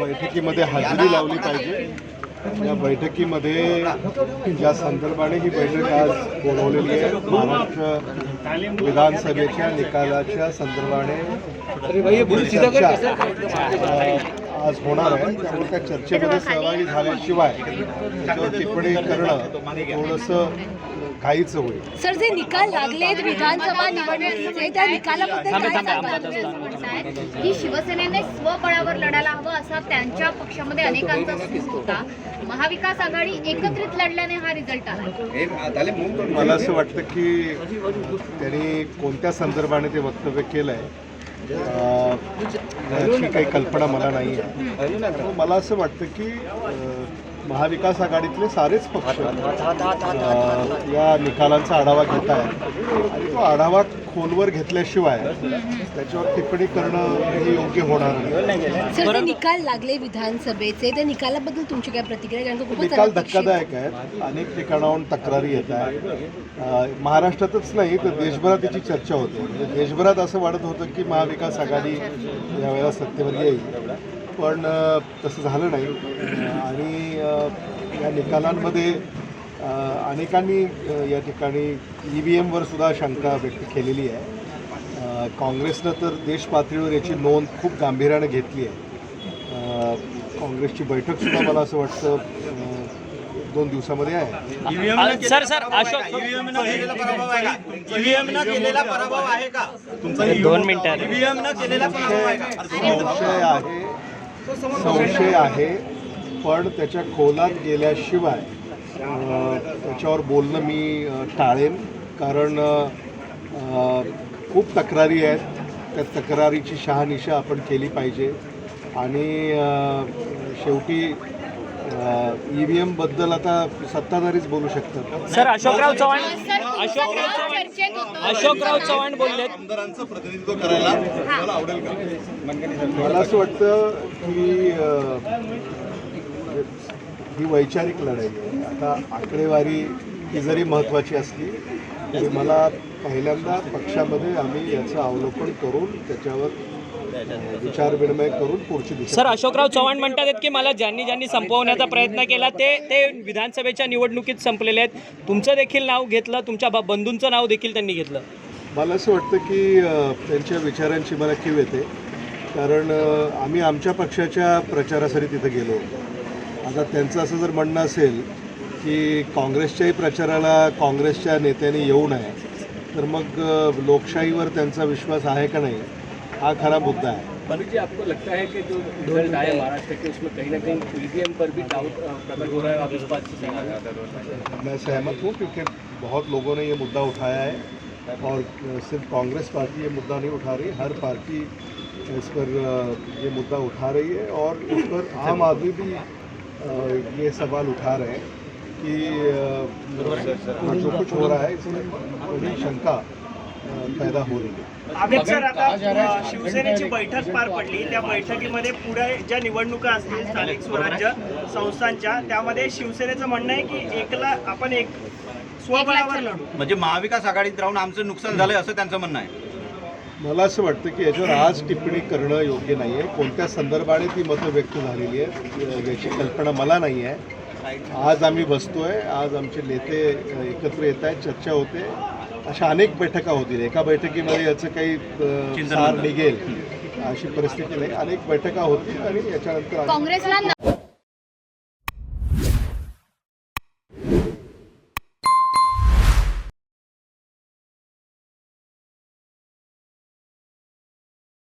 बैठकीमध्ये हजेरी लावली पाहिजे. या बैठकीमध्ये ज्या संदर्भाने ही बैठक आज बोलवलेली आहे. महाराष्ट्र विधानसभेच्या निकालाच्या संदर्भाने चर्चा आज होणार आहे. त्यामुळे त्या चर्चेमध्ये सहभागी झाल्याशिवाय त्याच्यावर टिप्पणी करणं थोडंसं घाईचं होईल. सर जे निकाल लागलेत विधानसभा निवडणुकीचे त्या निकालाबद्दल काय सांगाल? तुम्ही असं म्हणताय की शिवसेनेने स्वबळावर लढायला हवं असा त्यांच्या पक्षामध्ये अनेकांचा सूर होता. महाविकास आघाडी एकत्रित लढल्याने हा रिझल्ट आला. मला असं वाटतं की त्यांनी कोणत्या संदर्भाने ते वक्तव्य केलं आहे याची काही कल्पना मला नाही आहे मला असं वाटतं की महाविकास आघाडीतले सारेच पक्ष या निकालांचा आढावा घेत आहेत. आणि तो आढावा खोलवर घेतल्याशिवाय त्याच्यावर टिप्पणी करणं हे योग्य होणार नाही. निकाल लागले विधानसभेचे. त्या निकालाबद्दल तुमची काय प्रतिक्रिया? निकाल धक्कादायक आहेत. अनेक ठिकाणाहून तक्रारी येत आहेत. महाराष्ट्रातच नाही तर देशभरात याची चर्चा होते. म्हणजे देशभरात असं वाटत होतं की महाविकास आघाडी यावेळेला सत्तेवर येईल. पण तसं झालं नाही. आणि या निकालांमध्ये अनेकांनी या ठिकाणी ई व्ही एमवर सुद्धा शंका व्यक्त केलेली आहे. काँग्रेसनं तर देश पातळीवर याची नोंद खूप गांभीर्याने घेतली आहे. काँग्रेसची बैठकसुद्धा मला असं वाटतं दोन दिवसामध्ये आहे. सर सर अशोक केलेला पराभव आहे का? ईव्हीएम न केलेला पराभव आहे का? तुमचा दोन मिनिटं ईव्हीएम न केलेला पराभव आहे का? संशय आहे पण त्याच्या खोलात गेल्याशिवाय त्याच्यावर बोलणं मी टाळेन. कारण खूप तक्रारी आहेत. त्या तक्रारीची शहानिशा आपण केली पाहिजे. आणि शेवटी ई व्ही एमबद्दल आता सत्ताधारीच बोलू शकतात. सर अशोकराव चव्हाण अशोकराव चव्हाण. अशोकराव चव्हाण बोललेत आमदारांचं प्रतिनिधित्व करायला मला आवडेल का? मला असं वाटतं की ही वैचारिक लढाई आहे. आता आकडेवारी ही जरी महत्त्वाची असली तरी मला पहिल्यांदा पक्षामध्ये आम्ही याचं अवलोकन करून त्याच्यावर विचार विनिमय करून पुढची सर अशोकराव चव्हाण म्हणतात आहेत की मला ज्यांनी ज्यांनी संपवण्याचा प्रयत्न केला ते ते विधानसभेच्या निवडणुकीत संपलेले आहेत. तुमचं देखील नाव घेतलं तुमच्या ब- बंधूंचं नाव देखील त्यांनी घेतलं. मला असं वाटतं की त्यांच्या विचारांची मला कीव येते. कारण आम्ही आमच्या पक्षाच्या प्रचारासाठी तिथं गेलो. आता त्यांचं असं जर म्हणणं असेल की काँग्रेसच्याही प्रचाराला काँग्रेसच्या नेत्यांनी येऊ नये तर मग लोकशाहीवर त्यांचा विश्वास आहे का नाही? हा खरा मुद्दा आहे मनु जी आपको लगता है कि जो रिज़ल्ट आया महाराष्ट्र के उसमें कहीं ना कहीं ईवीएम पर भी डाउट प्रकट हो रहा है आप इस बात से सहमत मैं सहमत हूँ क्योंकि बहुत लोगों ने ये मुद्दा उठाया है और सिर्फ़ कांग्रेस पार्टी ये मुद्दा नहीं उठा रही हर पार्टी इस पर ये मुद्दा उठा रही है और इस पर आम आदमी भी ये सवाल उठा रहे हैं कि जो कुछ हो रहा है इसमें शंका पैदा हो रही है। अमित सर आता शिवसेनेची बैठक पार पडली. त्या बैठकीमध्ये पुढे ज्या निवडणुका असतील स्थानिक स्वराज्य संस्थांच्या त्यामध्ये शिवसेनेचं म्हणणं आहे की एकला आपण एक स्वबळावर लढू. म्हणजे महाविकास आघाडीत राहून आमचं नुकसान झालंय असं त्यांचं म्हणणं आहे. मला असं वाटतं की याच्यावर आज टिप्पणी करणं योग्य नाही आहे कोणत्या संदर्भाने ती मतं व्यक्त झालेली आहेत याची कल्पना मला नाही आहे. आज आम्ही बसतोय आज आमचे नेते एकत्र येत आहेत चर्चा होते. अशा अनेक बैठका होतील. एका बैठकीमध्ये याचं काही सार निघेल अशी परिस्थिती नाही. अनेक बैठका होतील आणि याच्यानंतर काँग्रेसला